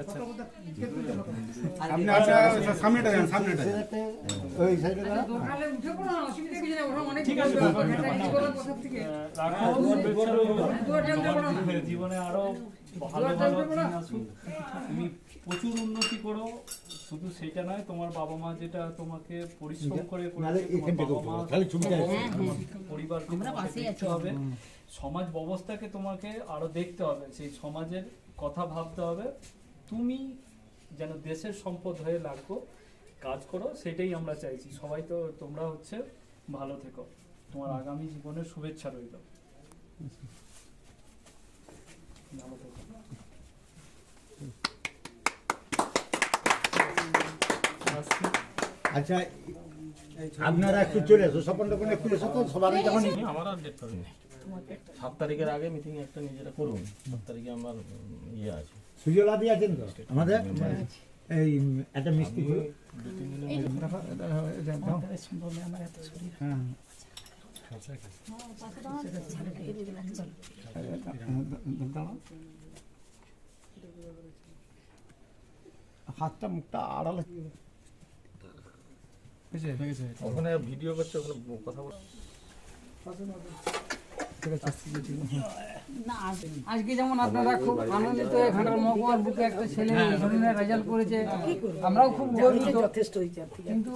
আচ্ছা আপনি আচ্ছা সামনেটা যান সামনেটা ওই সাইডে দোকানে উঠে পড়ো অসুবিধা কিছু ওরা অনেক ঠিক আছে, জীবনে আরও ভালো ভালো তুমি প্রচুর উন্নতি করো শুধু সেটা নয় তোমার বাবা মা যেটা তোমাকে পরিশ্রম করে আছে। তোমার পরিবারকে তোমাকে দেখতে হবে। সমাজ ব্যবস্থাকে তোমাকে আরও দেখতে হবে সেই সমাজের কথা ভাবতে হবে। তুমি যেন দেশের সম্পদ হয়ে লাগো কাজ করো সেটাই আমরা চাইছি। সবাই তো তোমরা হচ্ছে ভালো থেকো। তোমার আগামী জীবনের শুভেচ্ছা রইল। ভালো থেকো। আচ্ছা আপনারা একটু চলে আসো স্বপন টপন একটু এসো তো সবার যখন আমার আর ডেট পাবেন সাত তারিখের আগে মিটিং একটা নিজেরা করুন। সাত তারিখে আমার ইয়ে আছে। সুজলা দিয়ে আছেন তো? আমাদের? এই একটা মিষ্টি ছিল। হ্যাঁ। হাতটা মুখটা আড়ালে। ওখানে ভিডিও করছে ওখানে কথা বল আজকে যেমন আপনারা খুব আনন্দিত হয়ে মহকুমার বুকে একটা ছেলে এই ধরনের রেজাল্ট করেছে। আমরাও খুব গর্বিত। কিন্তু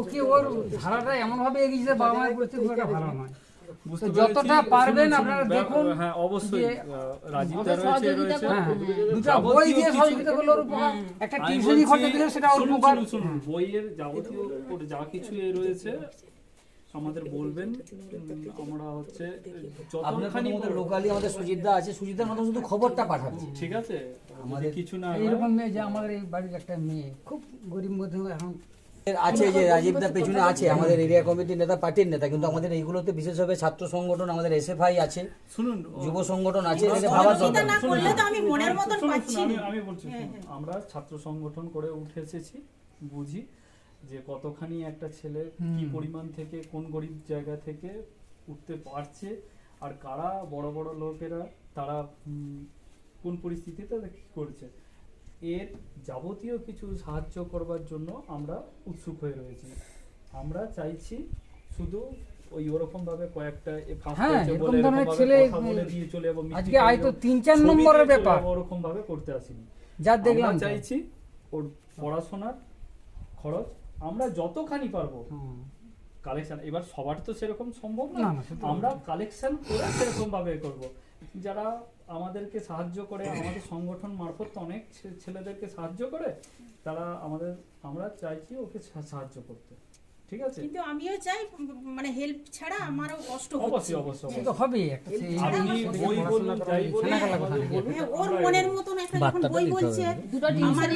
ওকে ওর ধারাটা এমন ভাবে এগিয়েছে বাবা মায়ের পরিস্থিতি খুব একটা ভালো নয়। বুঝতে তো পেরেছি। যতটা পারবেন আপনারা দেখুন হ্যাঁ অবশ্যই রাজীবদা রয়েছে রয়েছে। হ্যাঁ, দুটা বই দিয়ে সহযোগিতা করলে ওর উপকার একটা টিউশনি খরচা দিলে সেটা ওর উপকার। বইয়ের যাবতীয় যা কিছু রয়েছে আমাদের বলবেন আমরা হচ্ছে যতখানি আমাদের লোকালি আমাদের সুজিতদা আছে সুজিতদার মতো শুধু খবরটা পাঠাচ্ছে। ঠিক আছে আমাদের কিছু না হয়, এইরকম মেয়ে যে আমাদের এই বাড়ির একটা মেয়ে খুব গরিব মধ্যে এখন আছে যে রাজীবদা পেছনে আছে আমাদের এরিয়া কমিটির নেতা পার্টির নেতা কিন্তু আমাদের এইগুলোতে বিশেষভাবে ছাত্র সংগঠন আমাদের এসএফআই আছে শুনুন যুব সংগঠন আছে এদের ভাবার দরকার। না করলে তো আমি মনের মতন পাচ্ছি আমি আমি বলছি আমরা ছাত্র সংগঠন করে উঠে এসেছি বুঝি। যে কতখানি একটা ছেলে কি পরিমাণ থেকে কোন গরিব জায়গা থেকে উঠতে পারছে আর কারা বড় বড় লোকেরা তারা কোন পরিস্থিতিতে কি করছে এর যাবতীয় কিছু সাহায্য করবার জন্য আমরা উৎসুক হয়ে রয়েছি। আমরা চাইছি শুধু ওই ওরকম ভাবে কয়েকটা হ্যাঁ, এরকম ধরনের ছেলে, দিয়ে চলে মিষ্টি আজকে তিন চার নম্বরের ব্যাপার। ওরকম ভাবে করতে আসিনি। যা দেখলাম চাইছি ওর পড়াশোনার খরচ আমরা যতখানি পারব। কালেকশন এবার সবার তো সেরকম সম্ভব না, আমরা কালেকশন করে সেরকম ভাবে করব। যারা আমাদেরকে সাহায্য করে আমাদের সংগঠন মারফত অনেক ছেলেদেরকে সাহায্য করে তারা আমাদের আমরা চাইছি ওকে সাহায্য করতে। ঠিক আছে? কিন্তু আমিও চাই মানে হেল্প ছাড়া আমারও কষ্ট হচ্ছে। অবশ্যই অবশ্যই তো হবে একটা আপনি বই বলুন যাই হ্যাঁ, ওর মনের। মতন একটা যখন বই বলছে আমার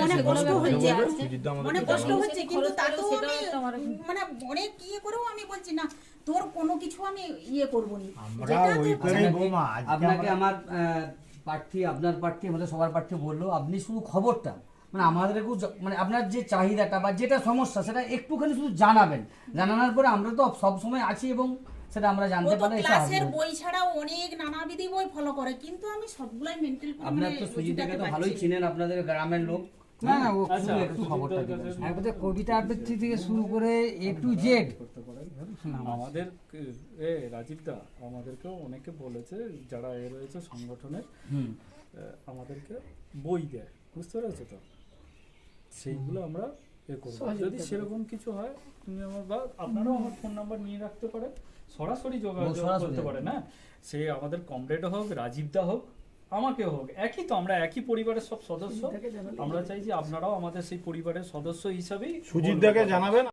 মনে কষ্ট হচ্ছে। মনে কষ্ট হচ্ছে কিন্তু তাতেও আমি মানে অনেক ইয়ে করেও আমি বলছি না তোর কোনো কিছু আমি ইয়ে করব নি যেটা আপনাকে আমার আহ, প্রার্থী আপনার প্রার্থী আমাদের সবার প্রার্থী বলল আপনি শুধু খবরটা মানে আমাদেরকেও মানে আপনার যে চাহিদাটা বা যেটা সমস্যা সেটা একটুখানি শুধু জানাবেন। জানানোর পরে আমরা তো সবসময় আছি এবং সেটা আমরা জানতে ক্লাসের বই ছাড়াও অনেক নানাবিধি বই ফলো করে কিন্তু আমি সবগুলাই মেন্টাল আপনার তো সুজিতাকে তো ভালোই চিনেন আপনাদের গ্রামের লোক। না না ও আচ্ছা, একটু খবরটা একবারে কবিতা আবৃত্তি থেকে শুরু করে এ টু জেড করতে আমাদের এ রাজীব দা আমাদেরকেও অনেকে বলেছে যারা এ রয়েছে সংগঠনের হুম। আমাদেরকে বই দেয়। বুঝতে পেরেছ তো? সেইগুলো আমরা এ করব। যদি সেরকম কিছু হয় তুমি আমার বা আপনারাও আমার ফোন নাম্বার নিয়ে রাখতে পারেন। সরাসরি যোগাযোগ করতে পারেন না সে আমাদের কমরেড হোক রাজীবদা হোক আমাকে হোক একই তো আমরা একই পরিবারের সব সদস্য। আমরা চাই যে আপনারাও আমাদের সেই পরিবারের সদস্য হিসাবেই সুজিত দাকে জানাবেন।